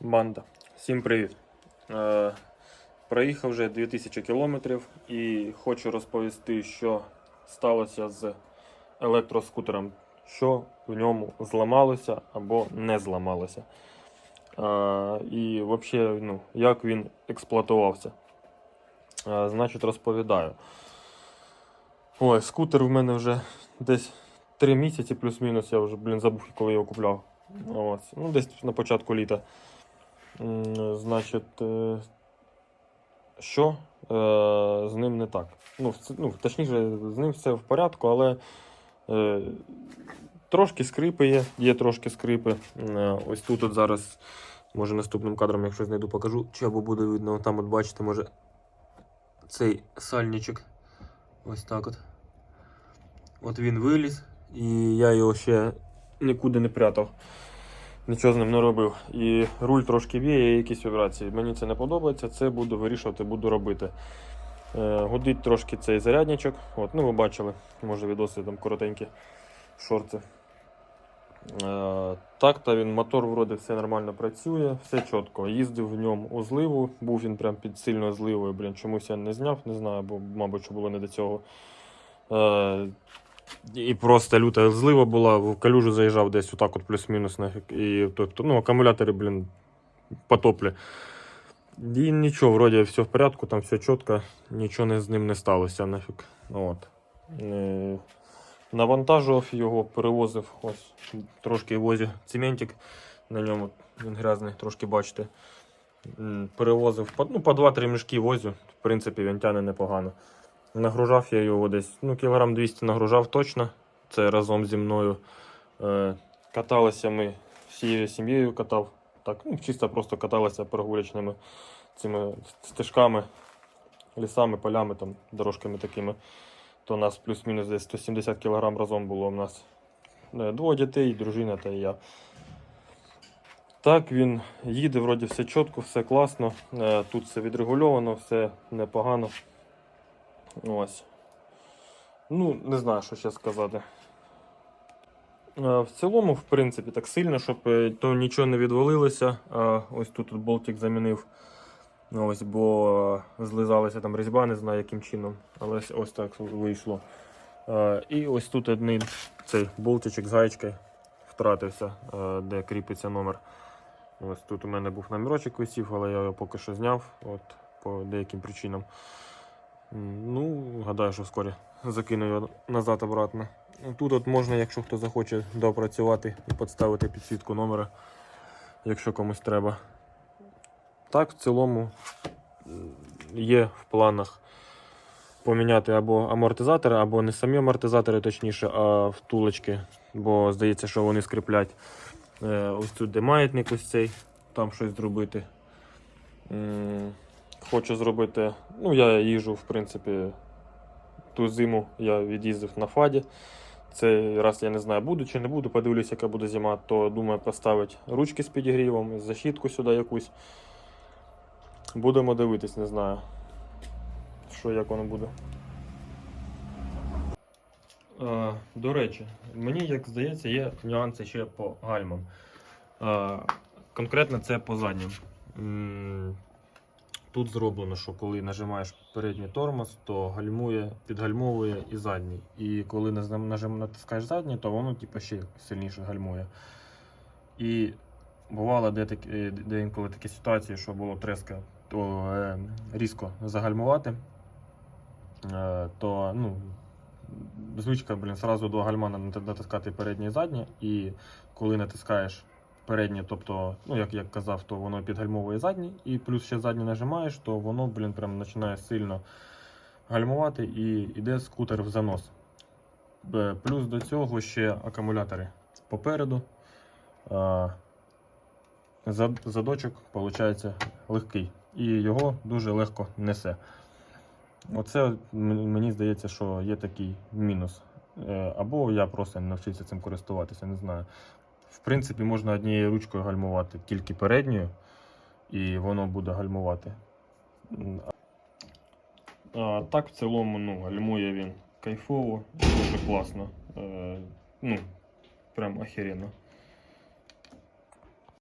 Банда. Всім привіт. Е, проїхав вже 2000 кілометрів і хочу розповісти, що сталося з електроскутером, що в ньому зламалося або не зламалося. Е, і взагалі, ну, як він експлуатувався. Е, значить, розповідаю. Ой, скутер в мене вже десь 3 місяці, плюс-мінус, я вже, блін, забув, коли його купляв. Ось. Ну, десь на початку літа. Значить, е, що е, з ним не так? Ну, ну, точніше, з ним все в порядку, але е, трошки скрипи є, є трошки скрипи. Ось тут от зараз, може наступним кадром, якщо знайду, покажу, чи або буде видно, там от бачите, може цей сальничок. Ось так от. От він виліз, і я його ще нікуди не прятав. Нічого з ним не робив. І руль трошки б'є, є якісь вібрації. Мені це не подобається, це буду вирішувати, буду робити. Е, гудить трошки цей зарядничок. От, ну ви бачили, може відоси там коротенькі шорти. Е, так, та він мотор вроде все нормально працює, все чітко. Їздив в ньому у зливу, був він прям під сильною зливою. Блін, чомусь я не зняв, не знаю, бо, мабуть, що було не до цього. І просто люта злива була, в калюжу заїжджав десь отак от плюс-мінус. І тобто, ну, акумулятори, блін, потоплі. І нічого, вроді все в порядку, там все чітко, нічого з ним не сталося нафіг. От. Е, навантажував його, перевозив, ось трошки возив цементик на ньому, він грязний, трошки бачите. Перевозив ну, по 2-3 мішки возю, в принципі, він тяне непогано. Нагружав я його десь, ну, кілограм 200 нагружав точно. Це разом зі мною. Е, каталися ми всією сім'єю катав. Так, ну, чисто просто каталися прогулячними цими стежками, лісами, полями, там, дорожками такими. То у нас плюс-мінус десь 170 кг разом було у нас е, двоє дітей, дружина та і я. Так, він їде, вроді все чітко, все класно. Е, Тут все відрегульовано, все непогано. Ось. Ну, не знаю, що ще сказати. Е, В цілому, в принципі, так сильно, щоб е, то нічого не відвалилося. Ось тут болтик замінив. Ось, бо е, злизалася там різьба, не знаю яким чином, але ось- так вийшло. Е, І ось тут один цей болтичок з гаєчкою втратився, е, де кріпиться номер. Ось тут у мене був номерочок висів, але я його поки що зняв от, по деяким причинам. Ну, гадаю, що вскоре закину його назад обратно. Тут от можна, якщо хто захоче допрацювати і підставити підсвітку номера, якщо комусь треба. Так, в цілому є в планах поміняти або амортизатори, або не самі амортизатори, точніше, а втулочки, бо здається, що вони скріплять. Е, Ось тут де маятник ось цей, там щось зробити. Хочу зробити. Ну, я їжу, в принципі, ту зиму я від'їздив на фаді. Цей раз я не знаю, буду чи не буду, подивлюсь, яка буде зима, то думаю поставити ручки з підігрівом, защітку сюди якусь. Будемо дивитись, не знаю, що як воно буде. Е, до речі, мені, як здається, є нюанси ще по гальмам. Е, конкретно це по заднім. Тут зроблено, що коли нажимаєш передній тормоз, то гальмує, підгальмовує і задній. І коли нажим, натискаєш задній, то воно типу, ще сильніше гальмує. І бувало де, такі, е, де інколи такі ситуації, що було треска, то е, різко загальмувати, е, то ну, звичка, блін, сразу до гальмана натискати переднє і заднє, і коли натискаєш переднє, тобто, ну як я казав, то воно підгальмовує заднє, і плюс ще заднє нажимаєш, то воно, блін, прям починає сильно гальмувати і йде скутер в занос. Плюс до цього ще акумулятори попереду. Задочок, виходить, легкий. І його дуже легко несе. Оце мені здається, що є такий мінус. Е, Або я просто навчився цим користуватися, не знаю. В принципі, можна однією ручкою гальмувати тільки передньою, і воно буде гальмувати. А так, в цілому, ну, гальмує він кайфово, дуже класно. Е, ну, прям охеренно.